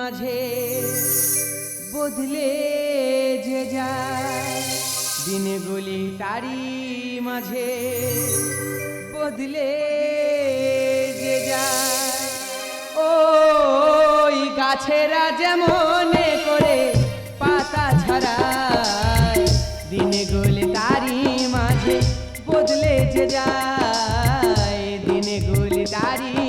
মাঝে বদলে যে যায়। দিনগুলি তারি মাঝে বদলে যে যায়। ওই গাছেরা যেমন করে পাতা ঝরায় দিনগুলি তারি মাঝে বদলে যে যায়। দিনগুলি তারি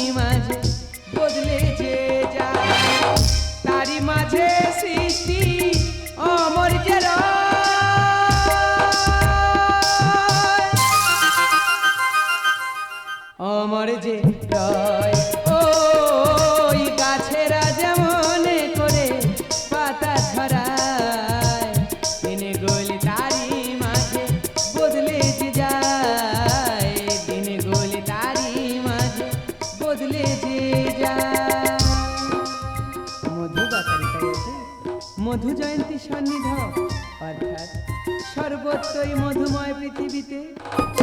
সর্বত্রই মধুময় পৃথিবীতে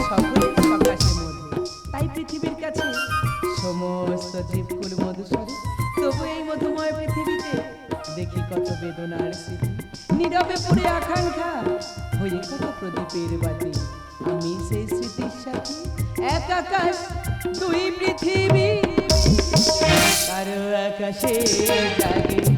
সকলের সকাশে মধু। তাই পৃথিবীর কাছে সমস্ত জীবকুল মধুস্বরে তবু এই মধুময় পৃথিবীতে দেখি কত বেদনার স্মৃতি। নীরবে পড়ে আকাঙ্ক্ষা হয়ে কত প্রদীপের বাতি। আমি সেই স্মৃতির সাথে এক আকাশ, দুই পৃথিবী। কারও আকাশে জাগে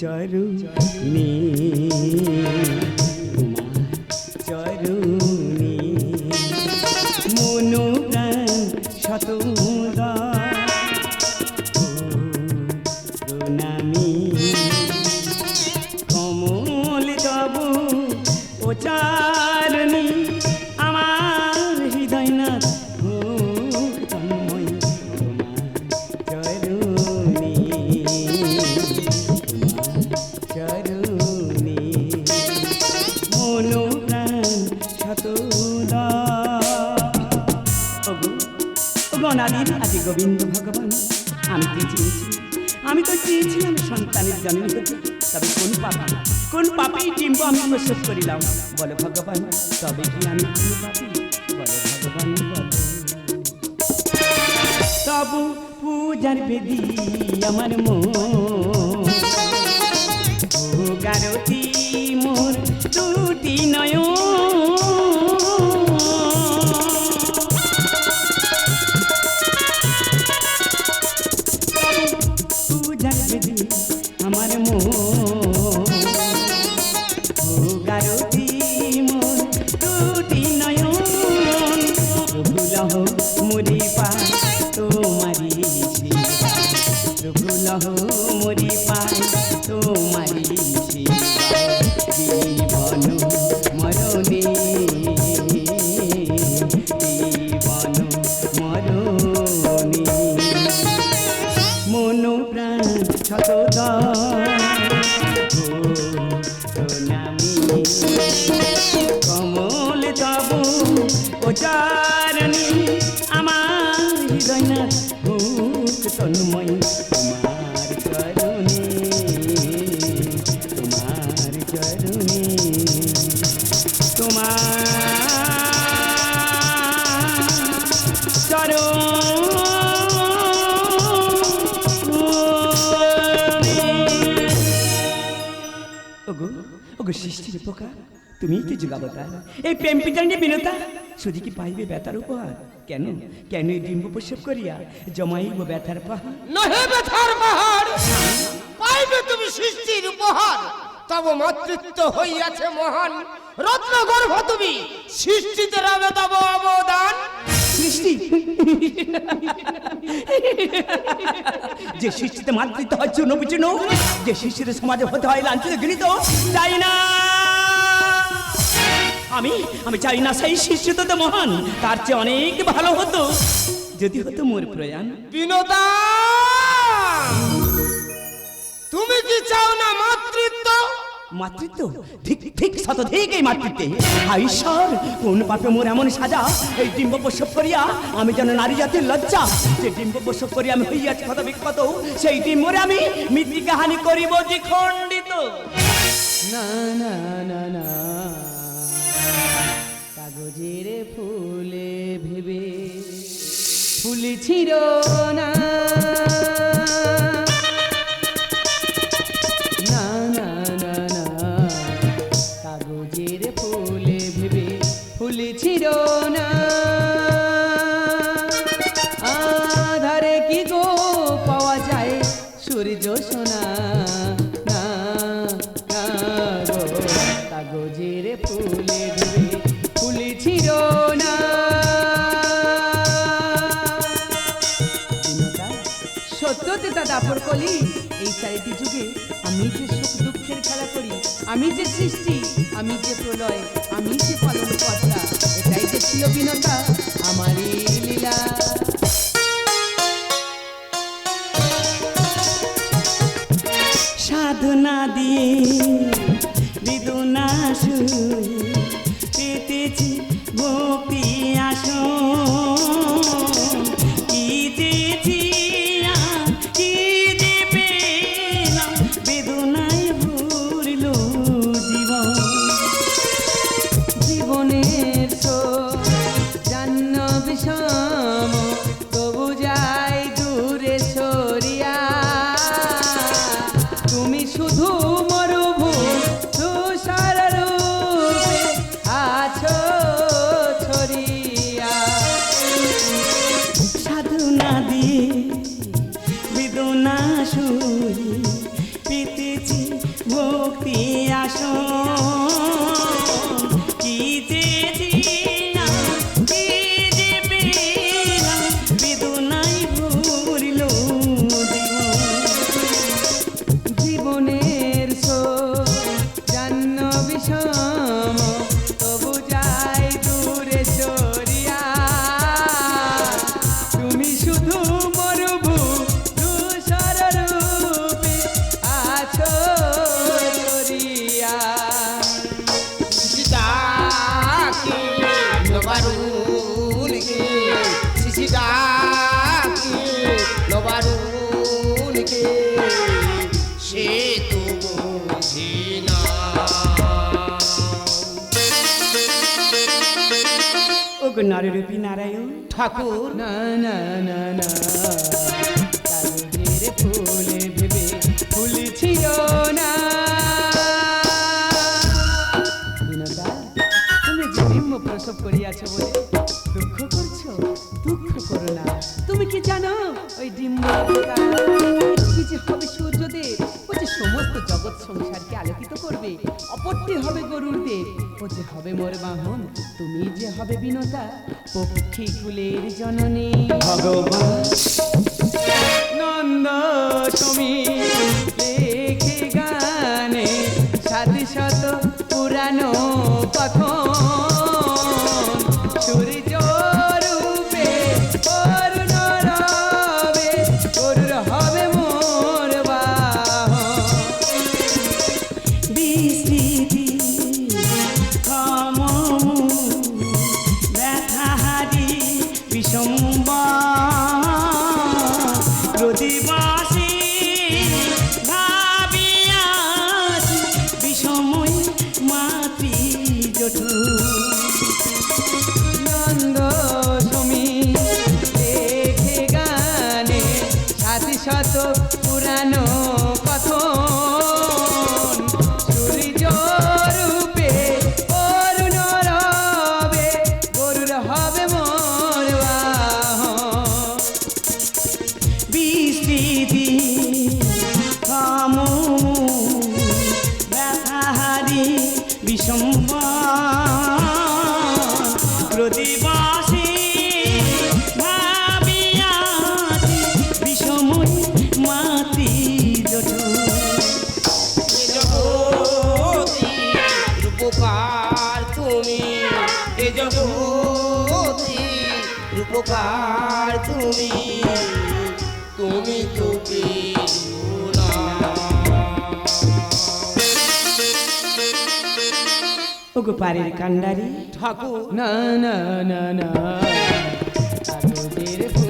তোমার চরুণী মনো প্রাণ শতদা প্রণামী কমল তব ওচারণী অনাদির আদি গোবিন্দ ভগবান। আমি তো চেয়েছি আমি তো চেয়েছিলাম সন্তানের জন্ম হতে। তবে কোন পাপি কোন পাপি ডিম্ব আমি প্রসব করিলাম? বলো ভগবান, তবে কি আমি কোন পাপি? বলো ভগবান তবু পূজার বেদি আমার মন। গারতি মোর দুটি নয় हो ওগো সৃষ্টির পোকা, তুমি কি যুগাবতার এই প্রেম পিটানে বিনতা শুধু কি পাইবে ব্যথার উপহার। কেন? কেন এই ডিম্ব প্রসব করিয়া জমাইব ব্যথার পাহাড়? নহে ব্যথার পাহাড়, পাইবে তুমি সৃষ্টির উপহার। তব মাতৃত্ব হইয়াছে মহান। রত্ন গর্ভ তুমি, সৃষ্টিতে রবে তব অবদান। সৃষ্টি। যে সৃষ্টিতে মাতৃত্ব হয় চূর্ণ বিচূর্ণ যে সৃষ্টিতে সমাজে হতে হয় লাঞ্ছিত গৃহীত চাই না। আমি আমি চাই না সেই সৃষ্টি তো মহান, তার চেয়ে অনেক ভালো হতো। যদি হতো মোর প্রয়াণ। বিনোদা! তুমি কি চাও না মাতৃত্ব মাতৃত্ব? ঠিক ঠিক এই মাতৃত্বে। ঈশ্বর, কোন পাপে মোর এমন সাজা? এই ডিম্ব প্রসব করিয়া আমি যেন নারী জাতির লজ্জা। যে ডিম্ব প্রসব করিয়া আমি হইয়াছি কত বিখ্যাত সেই ডিম্বরে আমি মৃত্তিকা হানি করিব যে খণ্ডিত। না না না না। কাগজের ফুলে ভেবে ফুল ছিল না। সূর্য সোনা ছিল না তা কলি আমি যে সুখ দুঃখের খেলা করি, আমি যে সৃষ্টি, আমি যে প্রলয়, আমি যে পালন কর্তা এটাই যে ছিল বিনতা, আমারই লীলা। সাধনা দিয়ে বিদুনা সে তো বুঝি না। ওগো নারীরূপী নারায়ণ ঠাকুর না না না না। তুমি যে হবে বিনতা, পক্ষী কুলের জননী। ভগবান নন্দ, তুমি লেখে গানে সাত শত পুরানো কথন রূপকার তুমি তুমি কান্ডারি ঠাকুর। না না না না। ঠাকুরের